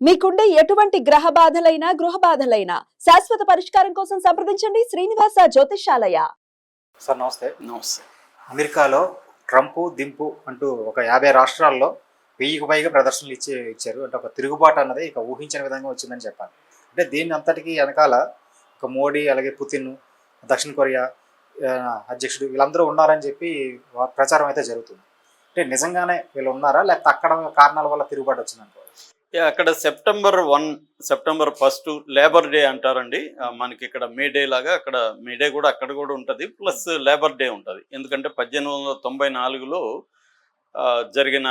మీకుండే ఎటువంటి గ్రహ బాధలైనా గృహ బాధలైనా శాశ్వత పరిష్కారం కోసం సంప్రదించండి శ్రీనివాస జ్యోతిషాలయ సార్ నమస్తే. నమస్తే. అమెరికాలో ట్రంప్ దింపు అంటూ ఒక యాభై రాష్ట్రాల్లో వెయ్యికి పైగా ప్రదర్శనలు ఇచ్చి ఇచ్చారు. అంటే ఒక తిరుగుబాటు అన్నది ఇక ఊహించిన విధంగా వచ్చిందని చెప్పాలి. అంటే దీని అంతటికీ వెనకాల ఒక మోడీ అలాగే పుతిన్ దక్షిణ కొరియా అధ్యక్షుడు వీళ్ళందరూ ఉన్నారని చెప్పి ప్రచారం అయితే జరుగుతుంది. అంటే నిజంగానే వీళ్ళు ఉన్నారా? లేకపోతే అక్కడ కారణాల వల్ల తిరుగుబాటు వచ్చిందనుకో అక్కడ September one September first Labour Day అంటారండి. మనకి ఇక్కడ మే డే లాగా అక్కడ మే డే కూడా అక్కడ కూడా ఉంటుంది. ప్లస్ లేబర్ డే ఉంటుంది. ఎందుకంటే పద్దెనిమిది వందల తొంభై నాలుగులో జరిగిన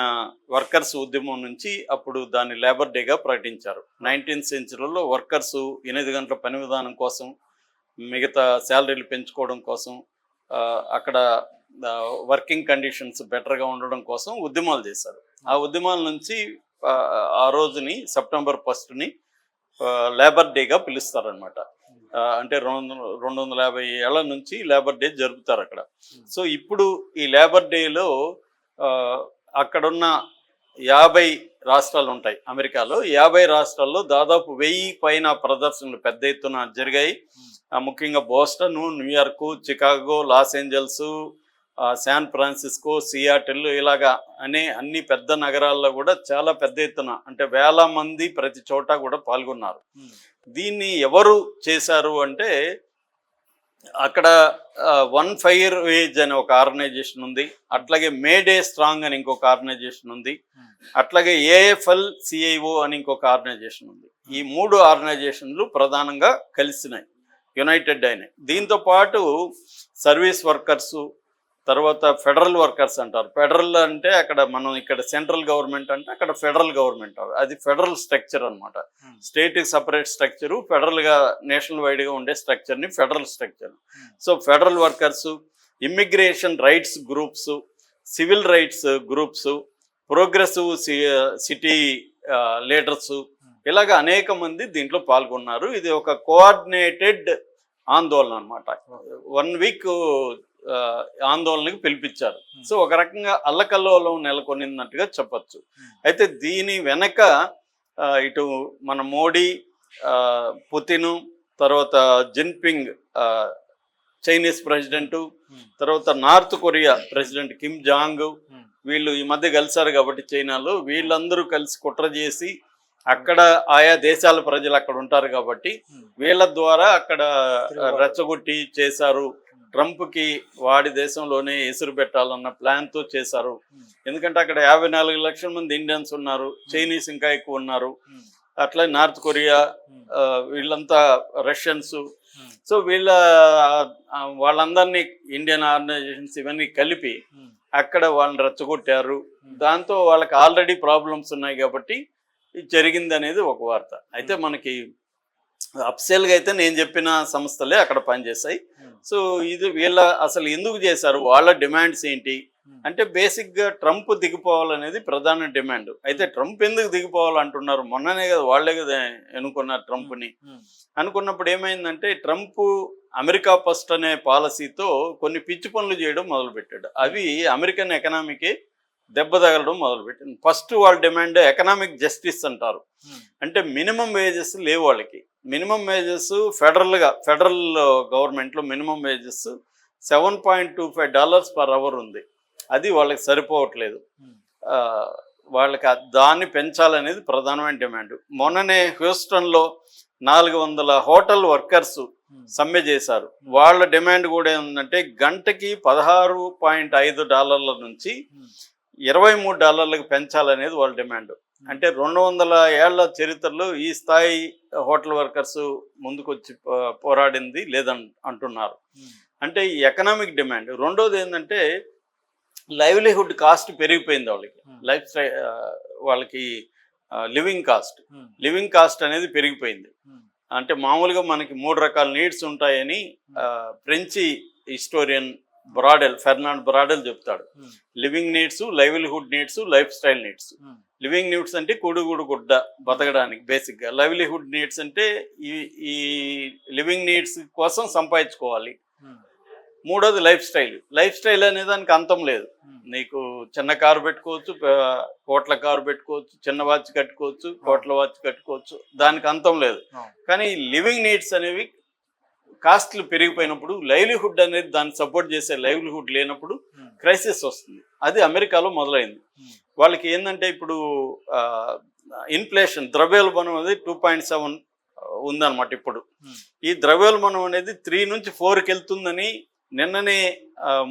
వర్కర్స్ ఉద్యమం నుంచి అప్పుడు దాన్ని లేబర్ డేగా ప్రకటించారు. నైన్టీన్త్ సెంచరీలో వర్కర్స్ ఎనిమిది గంటల పని విధానం కోసం మిగతా శాలరీలు పెంచుకోవడం కోసం అక్కడ వర్కింగ్ కండిషన్స్ బెటర్గా ఉండడం కోసం ఉద్యమాలు చేశారు. ఆ ఉద్యమాల నుంచి ఆ, రోజుని సెప్టెంబర్ ఫస్ట్ని లేబర్ డేగా పిలుస్తారనమాట అంటే రెండు రెండు వందల యాభై ఏళ్ళ నుంచి లేబర్ డే జరుపుతారు అక్కడ. సో ఇప్పుడు ఈ లేబర్ డేలో అక్కడున్న యాభై రాష్ట్రాలు ఉంటాయి అమెరికాలో. యాభై రాష్ట్రాల్లో దాదాపు వెయ్యి పైన ప్రదర్శనలు పెద్ద ఎత్తున జరిగాయి. ఆ, ముఖ్యంగా Boston New York Chicago Los Angeles San Francisco Seattle ఇలాగా అనే అన్ని పెద్ద నగరాల్లో కూడా చాలా పెద్ద ఎత్తున అంటే వేల మంది ప్రతి చోట కూడా పాల్గొన్నారు. దీన్ని ఎవరు చేశారు అంటే అక్కడ వన్ ఫైర్ వేజ్ అనే ఒక ఆర్గనైజేషన్ ఉంది. అట్లాగే మేడే స్ట్రాంగ్ అని ఇంకొక ఆర్గనైజేషన్ ఉంది. అట్లాగే ఏఎఫ్ఎల్ సిఐఓ అని ఇంకొక ఆర్గనైజేషన్ ఉంది. ఈ మూడు ఆర్గనైజేషన్లు ప్రధానంగా కలిసినాయి. యునైటెడ్ అయినాయి. దీంతో పాటు సర్వీస్ వర్కర్స్ తర్వాత ఫెడరల్ వర్కర్స్ అంటారు. ఫెడరల్ అంటే అక్కడ మనం ఇక్కడ సెంట్రల్ గవర్నమెంట్ అంటే అక్కడ ఫెడరల్ గవర్నమెంట్ అది ఫెడరల్ స్ట్రక్చర్ అనమాట స్టేట్కి సపరేట్ స్ట్రక్చర్ ఫెడరల్గా నేషనల్ వైడ్గా ఉండే స్ట్రక్చర్ని federal structure. So federal workers immigration rights groups civil rights groups progressive city leaders ఇలాగ అనేక మంది దీంట్లో పాల్గొన్నారు. ఇది ఒక కోఆర్డినేటెడ్ ఆందోళన అనమాట వన్ వీక్ ఆందోళనకి పిలిపించారు. సో ఒక రకంగా అల్లకల్లోలం నెలకొనినట్టుగా చెప్పొచ్చు. అయితే దీని వెనక ఇటు మన మోడీ పుతిన్ తర్వాత జిన్పింగ్ చైనీస్ ప్రెసిడెంట్ తర్వాత North Korea president Kim Jong వీళ్ళు ఈ మధ్య కలిశారు కాబట్టి చైనాలో వీళ్ళందరూ కలిసి కుట్ర చేసి అక్కడ ఆయా దేశాల ప్రజలు అక్కడ ఉంటారు కాబట్టి వీళ్ళ ద్వారా అక్కడ రెచ్చగొట్టి చేశారు. ట్రంప్కి వాడి దేశంలోనే ఎసురు పెట్టాలన్న ప్లాన్తో చేశారు. ఎందుకంటే అక్కడ యాభై నాలుగు లక్షల మంది ఇండియన్స్ ఉన్నారు చైనీస్ ఇంకా ఎక్కువ ఉన్నారు. అట్లా నార్త్ కొరియా వీళ్ళంతా రష్యన్స్. సో వీళ్ళ వాళ్ళందరినీ ఇండియన్ ఆర్గనైజేషన్స్ ఇవన్నీ కలిపి అక్కడ వాళ్ళని రెచ్చగొట్టారు. దాంతో వాళ్ళకి ఆల్రెడీ ప్రాబ్లమ్స్ ఉన్నాయి కాబట్టి జరిగింది అనేది ఒక వార్త. అయితే మనకి అప్సెల్గా అయితే నేను చెప్పిన సంస్థలే అక్కడ పనిచేస్తాయి సో ఇది వీళ్ళ అసలు ఎందుకు చేశారు? వాళ్ళ డిమాండ్స్ ఏంటి? అంటే బేసిక్గా ట్రంప్ దిగిపోవాలనేది ప్రధాన డిమాండ్. అయితే ట్రంప్ ఎందుకు దిగిపోవాలంటున్నారు? మొన్ననే కదా వాళ్ళే కదా ఎన్నుకున్నారు ట్రంప్ని. అనుకున్నప్పుడు ఏమైందంటే ట్రంప్ అమెరికా ఫస్ట్ అనే పాలసీతో కొన్ని పిచ్చి పనులు చేయడం మొదలుపెట్టాడు. అవి అమెరికన్ ఎకనామీకి దెబ్బ తగలడం మొదలుపెట్టింది. ఫస్ట్ వాళ్ళ డిమాండ్ ఎకనామిక్ జస్టిస్ అంటారు. అంటే మినిమం వేజెస్ లేవు వాళ్ళకి. మినిమం వేజెస్ ఫెడరల్గా ఫెడరల్ గవర్నమెంట్లో minimum wages seven point two five dollars per hour ఉంది. అది వాళ్ళకి సరిపోవట్లేదు. ఆ, వాళ్ళకి దాన్ని పెంచాలనేది ప్రధానమైన డిమాండ్. మొన్ననే హ్యూస్టన్లో నాలుగు వందల హోటల్ వర్కర్స్ సమ్మె చేశారు. వాళ్ళ డిమాండ్ కూడా ఏంటంటే గంటకి పదహారు పాయింట్ ఐదు డాలర్ల నుంచి ఇరవై మూడు డాలర్లకు పెంచాలనేది వాళ్ళ డిమాండ్. అంటే రెండు వందల ఏళ్ళ చరిత్రలో ఈ స్థాయి హోటల్ వర్కర్స్ ముందుకొచ్చి పో- పోరాడింది లేదని అంటున్నారు. అంటే ఈ ఎకనామిక్ డిమాండ్. రెండోది ఏంటంటే లైవ్లీహుడ్ కాస్ట్ పెరిగిపోయింది వాళ్ళకి. లైఫ్ స్టైల్ వాళ్ళకి లివింగ్ కాస్ట్. లివింగ్ కాస్ట్ అనేది పెరిగిపోయింది. అంటే మామూలుగా మనకి మూడు రకాల నీడ్స్ ఉంటాయని ఫ్రెంచి హిస్టోరియన్ బ్రాడెల్ ఫెర్నాండ్ బ్రాడెల్ చెప్తాడు. Living needs livelihood needs life style needs. Living needs అంటే కూడుగుడు గుడ్డ బతకడానికి బేసిక్గా. లైవ్లీహుడ్ నీడ్స్ అంటే ఈ ఈ లివింగ్ నీడ్స్ కోసం సంపాదించుకోవాలి. మూడోది లైఫ్ స్టైల్. లైఫ్ స్టైల్ అనే దానికి అంతం లేదు. నీకు చిన్న కారు పెట్టుకోవచ్చు కోట్ల కారు పెట్టుకోవచ్చు చిన్న వాచ్ కట్టుకోవచ్చు కోట్ల వాచ్ కట్టుకోవచ్చు. దానికి అంతం లేదు. కానీ లివింగ్ నీడ్స్ అనేవి కాస్ట్లు పెరిగిపోయినప్పుడు లైవ్లీహుడ్ అనేది దాన్ని సపోర్ట్ చేసే లైవ్లీహుడ్ లేనప్పుడు క్రైసిస్ వస్తుంది. అది అమెరికాలో మొదలైంది. Hmm. వాళ్ళకి ఏంటంటే ఇప్పుడు ఇన్ఫ్లేషన్ ద్రవ్యోల్బణం అనేది టూ పాయింట్ సెవెన్ ఉందన్నమాట ఇప్పుడు. Hmm. ఈ ద్రవ్యోల్బణం అనేది త్రీ నుంచి ఫోర్కి వెళ్తుందని నిన్ననే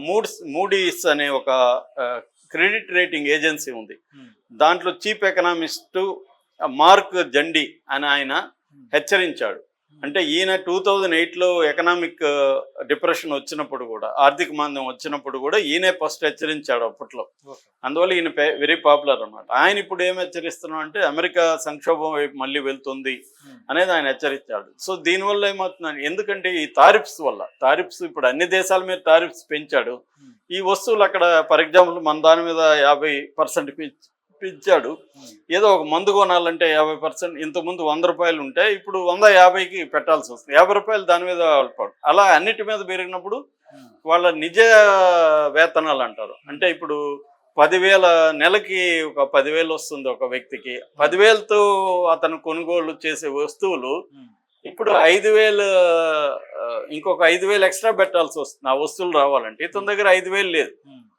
మూడ్స్ మూడీస్ అనే ఒక క్రెడిట్ రేటింగ్ ఏజెన్సీ ఉంది. దాంట్లో చీఫ్ ఎకనామిస్ట్ మార్క్ జండి అని ఆయన హెచ్చరించాడు. అంటే ఈయన టూ థౌజండ్ ఎయిట్లో ఎకనామిక్ డిప్రెషన్ వచ్చినప్పుడు కూడా ఆర్థిక మాంద్యం వచ్చినప్పుడు కూడా ఈయనే ఫస్ట్ హెచ్చరించాడు అప్పట్లో. అందువల్ల ఈయన వెరీ పాపులర్ అన్నమాట. ఆయన ఇప్పుడు ఏం హెచ్చరిస్తున్నాం అంటే అమెరికా సంక్షోభం వైపు మళ్ళీ వెళ్తుంది అనేది ఆయన హెచ్చరించాడు. సో దీనివల్ల ఏమవుతుందండి ఎందుకంటే ఈ తారిఫ్స్ వల్ల తారిఫ్స్ ఇప్పుడు అన్ని దేశాల మీద తారిఫ్స్ పెంచాడు. ఈ వస్తువులు అక్కడ ఫర్ ఎగ్జాంపుల్ మన దాని మీద యాభై పర్సెంట్ పెంచాడు ఏదో ఒక మందు కొనాలంటే యాభై పర్సెంట్ ఇంతకుముందు వంద రూపాయలు ఉంటే ఇప్పుడు వంద యాభైకి పెట్టాల్సి వస్తుంది. యాభై రూపాయలు దాని మీద పడు. అలా అన్నిటి మీద పెరిగినప్పుడు వాళ్ళ నిజ వేతనాలు అంటారు. అంటే ఇప్పుడు పదివేల నెలకి ఒక పదివేలు వస్తుంది ఒక వ్యక్తికి. పదివేలతో అతను కొనుగోలు చేసే వస్తువులు ఇప్పుడు ఐదు వేలు ఇంకొక ఐదు వేలు ఎక్స్ట్రా పెట్టాల్సి వస్తుంది. ఆ వస్తువులు రావాలంటే. ఇతని దగ్గర ఐదు వేలు లేదు.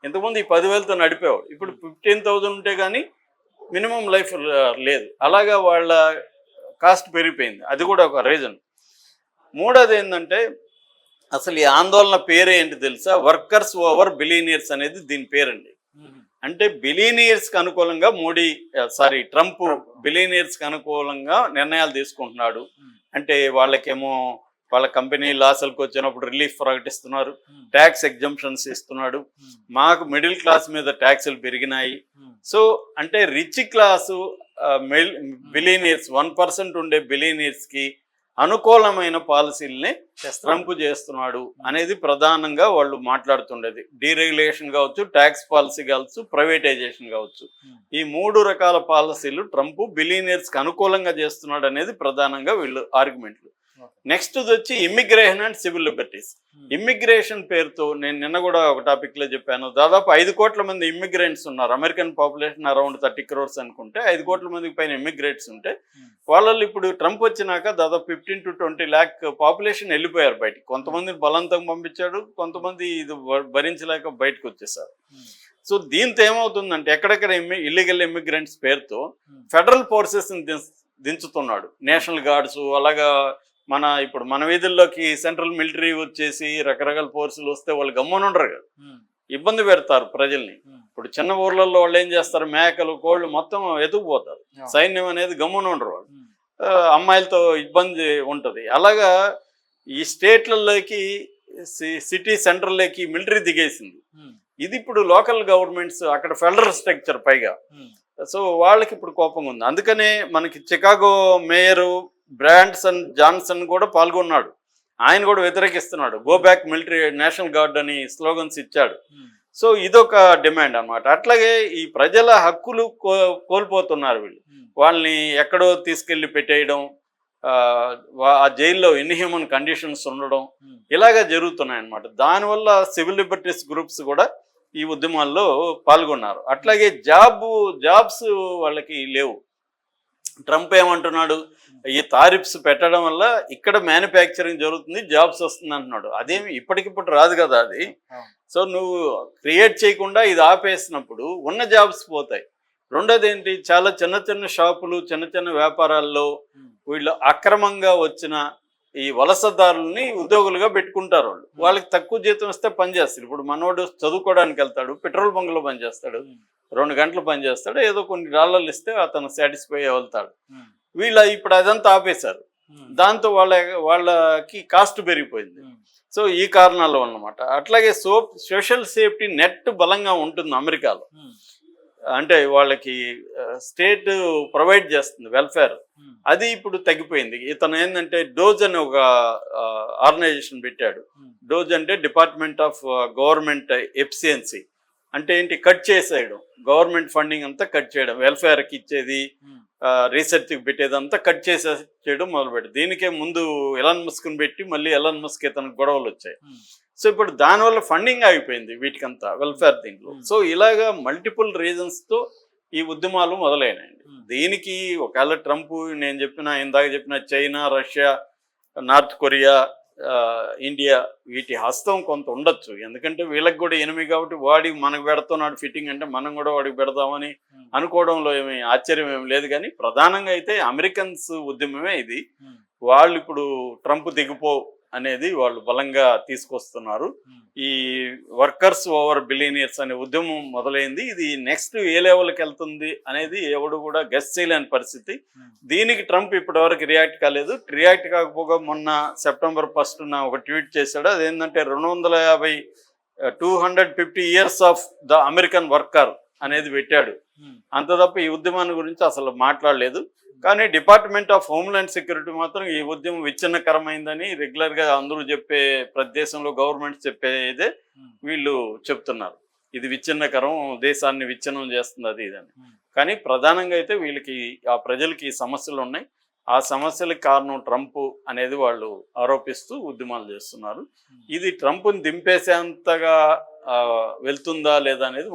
ఇంతకుముందు ఈ పదివేలతో నడిపేవాడు. ఇప్పుడు ఫిఫ్టీన్ థౌజండ్ ఉంటే కానీ మినిమం లైఫ్ లేదు. అలాగా వాళ్ళ కాస్ట్ పెరిగిపోయింది. అది కూడా ఒక రీజన్. మూడోది ఏంటంటే అసలు ఈ ఆందోళన పేరు ఏంటి తెలుసా? వర్కర్స్ ఓవర్ బిలీనియర్స్ అనేది దీని పేరండి. అంటే బిలీనియర్స్కి అనుకూలంగా మోడీ సారీ ట్రంప్ బిలీనియర్స్కి అనుకూలంగా నిర్ణయాలు తీసుకుంటున్నాడు. అంటే వాళ్ళకేమో వాళ్ళ కంపెనీ లాసులకు వచ్చినప్పుడు రిలీఫ్ ప్రకటిస్తున్నారు. ట్యాక్స్ ఎగ్జంప్షన్స్ ఇస్తున్నాడు. మాకు మిడిల్ క్లాస్ మీద ట్యాక్సులు పెరిగినాయి. సో అంటే rich class billionaires one percent ఉండే బిలీనియర్స్కి అనుకూలమైన పాలసీల్ని ట్రంప్ చేస్తున్నాడు అనేది ప్రధానంగా వాళ్ళు మాట్లాడుతుండేది. డీరెగ్యులేషన్ కావచ్చు ట్యాక్స్ పాలసీ కావచ్చు ప్రైవేటైజేషన్ కావచ్చు. ఈ మూడు రకాల పాలసీలు ట్రంప్ బిలీనియర్స్కి అనుకూలంగా చేస్తున్నాడు అనేది ప్రధానంగా వీళ్ళు ఆర్గ్యుమెంట్లు. నెక్స్ట్ వచ్చి immigration and civil liberties. Immigration పేరుతో నేను నిన్న కూడా ఒక టాపిక్లో చెప్పాను. దాదాపు ఐదు కోట్ల మంది ఇమ్మిగ్రెంట్స్ ఉన్నారు. American population around thirty crores అనుకుంటే ఐదు కోట్ల మందికి పైన ఇమ్మిగ్రేట్స్ ఉంటే వాళ్ళల్లో ఇప్పుడు ట్రంప్ వచ్చినాక దాదాపు fifteen to twenty lakh population వెళ్ళిపోయారు బయటికి. కొంతమందిని బలవంతం పంపించాడు కొంతమంది ఇది భరించలేక బయటకు వచ్చేసారు. సో దీంతో ఏమవుతుందంటే ఎక్కడెక్కడ ఇమ్మి ఇల్లీగల్ ఇమ్మిగ్రెంట్స్ పేరుతో ఫెడరల్ ఫోర్సెస్ దించుతున్నాడు. నేషనల్ గార్డ్స్ అలాగా మన ఇప్పుడు మన వీధుల్లోకి సెంట్రల్ మిలిటరీ వచ్చేసి రకరకాల ఫోర్సులు వస్తే వాళ్ళు గమ్మునుండరు కదా. ఇబ్బంది పెడతారు ప్రజల్ని. ఇప్పుడు చిన్న ఊర్లలో వాళ్ళు ఏం చేస్తారు? మేకలు కోళ్ళు మొత్తం ఎత్తుకుపోతారు. సైన్యం అనేది గమ్మున ఉండరు వాళ్ళు. అమ్మాయిలతో ఇబ్బంది ఉంటుంది. అలాగా ఈ స్టేట్లలోకి సి- సిటీ సెంటర్లోకి మిలిటరీ దిగేసింది. ఇది ఇప్పుడు లోకల్ గవర్నమెంట్స్ అక్కడ ఫెడరల్ స్ట్రక్చర్ పైగా. సో వాళ్ళకి ఇప్పుడు కోపంగా ఉంది. అందుకనే మనకి చికాగో మేయరు బ్రాండ్సన్ జాన్సన్ కూడా పాల్గొన్నాడు. ఆయన కూడా వ్యతిరేకిస్తున్నాడు. Go back military national guard అని స్లోగన్స్ ఇచ్చాడు. సో ఇదొక డిమాండ్ అన్నమాట. అట్లాగే ఈ ప్రజల హక్కులు కో కోల్పోతున్నారు వీళ్ళు. వాళ్ళని ఎక్కడో తీసుకెళ్ళి పెట్టేయడం ఆ, జైల్లో ఇన్హ్యూమన్ కండిషన్స్ ఉండడం ఇలాగా జరుగుతున్నాయి అన్నమాట దానివల్ల సివిల్ లిబర్టీస్ గ్రూప్స్ కూడా ఈ ఉద్యమాల్లో పాల్గొన్నారు. అట్లాగే జాబ్ జాబ్స్ వాళ్ళకి లేవు. ట్రంప్ ఏమంటున్నాడు? ఈ తారిఫ్స్ పెట్టడం వల్ల ఇక్కడ మ్యానుఫ్యాక్చరింగ్ జరుగుతుంది జాబ్స్ వస్తుంది అంటున్నాడు. అదేమి ఇప్పటికిప్పుడు రాదు కదా అది. సో నువ్వు క్రియేట్ చేయకుండా ఇది ఆపేసినప్పుడు ఉన్న జాబ్స్ పోతాయి. రెండోది ఏంటి చాలా చిన్న చిన్న షాపులు చిన్న చిన్న వ్యాపారాల్లో వీళ్ళు అక్రమంగా వచ్చిన ఈ వలసదారుల్ని ఉద్యోగులుగా పెట్టుకుంటారు వాళ్ళు. వాళ్ళకి తక్కువ జీతం ఇస్తే పని చేస్తారు. ఇప్పుడు మనోడు చదువుకోవడానికి వెళ్తాడు పెట్రోల్ బంక్లో పని చేస్తాడు రెండు గంటలు పని చేస్తాడు ఏదో కొన్ని డాలర్లు ఇస్తే అతను సాటిస్ఫై వెళ్తాడు. వీళ్ళ ఇప్పుడు అదంతా ఆపేశారు. దాంతో వాళ్ళ వాళ్ళకి కాస్ట్ పెరిగిపోయింది. సో ఈ కారణాలు అన్నమాట. అట్లాగే సో సోషల్ సేఫ్టీ నెట్ బలంగా ఉంటుంది అమెరికాలో. అంటే వాళ్ళకి స్టేట్ ప్రొవైడ్ చేస్తుంది వెల్ఫేర్ అది ఇప్పుడు తగ్గిపోయింది. ఇతను ఏంటంటే డోజ్ అని ఒక ఆర్గనైజేషన్ పెట్టాడు. డోజ్ అంటే డిపార్ట్మెంట్ ఆఫ్ గవర్నమెంట్ ఎఫిషియన్సీ. అంటే ఏంటి? కట్ చేసేయడం. గవర్నమెంట్ ఫండింగ్ అంతా కట్ చేయడం. వెల్ఫేర్కి ఇచ్చేది రీసెర్చ్కి పెట్టేదంతా కట్ చేసే చేయడం మొదలుపెట్టి దీనికే ముందు ఎలాన్ మస్క్ని పెట్టి మళ్ళీ ఎలాన్ మస్క్ ఇతనికి గొడవలు వచ్చాయి. సో ఇప్పుడు దానివల్ల ఫండింగ్ ఆగిపోయింది వీటికంతా వెల్ఫేర్ దీంట్లో. Hmm. సో ఇలాగా మల్టిపుల్ రీజన్స్తో ఈ ఉద్యమాలు మొదలైనాయండి. దీనికి ఒకవేళ ట్రంప్ నేను చెప్పిన ఇందాక చెప్పిన China Russia North Korea India వీటి హస్తం కొంత ఉండొచ్చు. ఎందుకంటే వీళ్ళకి కూడా ఎనిమి కాబట్టి వాడి మనకు పెడుతున్నాడు ఫిట్టింగ్ అంటే మనం కూడా వాడికి పెడదామని అనుకోవడంలో ఏమి ఆశ్చర్యం ఏమి లేదు కానీ ప్రధానంగా అయితే అమెరికన్స్ ఉద్యమమే ఇది. వాళ్ళు ఇప్పుడు ట్రంప్ దిగిపో అనేది వాళ్ళు బలంగా తీసుకొస్తున్నారు. ఈ వర్కర్స్ ఓవర్ బిలియనియర్స్ అనే ఉద్యమం మొదలైంది. ఇది నెక్స్ట్ ఏ లెవెల్కి వెళ్తుంది అనేది ఎవడు కూడా గెస్ట్ చేయలేని పరిస్థితి. దీనికి ట్రంప్ ఇప్పటివరకు రియాక్ట్ కాలేదు. రియాక్ట్ కాకపోగా మొన్న సెప్టెంబర్ ఫస్ట్ ఒక ట్వీట్ చేశాడు. అదేంటంటే రెండు వందల యాభై two hundred fifty years of the American worker అనేది పెట్టాడు. అంత తప్ప ఈ ఉద్యమాన్ని గురించి అసలు మాట్లాడలేదు. కానీ డిపార్ట్మెంట్ ఆఫ్ హోమ్లాండ్ సెక్యూరిటీ మాత్రం ఈ ఉద్యమం విచ్ఛిన్నకరమైందని రెగ్యులర్గా అందరూ చెప్పే ప్రదేశంలో గవర్నమెంట్ చెప్పేదే వీళ్ళు చెప్తున్నారు. ఇది విచ్ఛిన్నకరం దేశాన్ని విచ్ఛిన్నం చేస్తుంది అది ఇదని. కానీ ప్రధానంగా అయితే వీళ్ళకి ఆ ప్రజలకి సమస్యలు ఉన్నాయి. ఆ సమస్యలకు కారణం ట్రంప్ అనేది వాళ్ళు ఆరోపిస్తూ ఉద్యమాలు చేస్తున్నారు. ఇది ట్రంప్ని దింపేసేంతగా వెళ్తుందా లేదా అనేది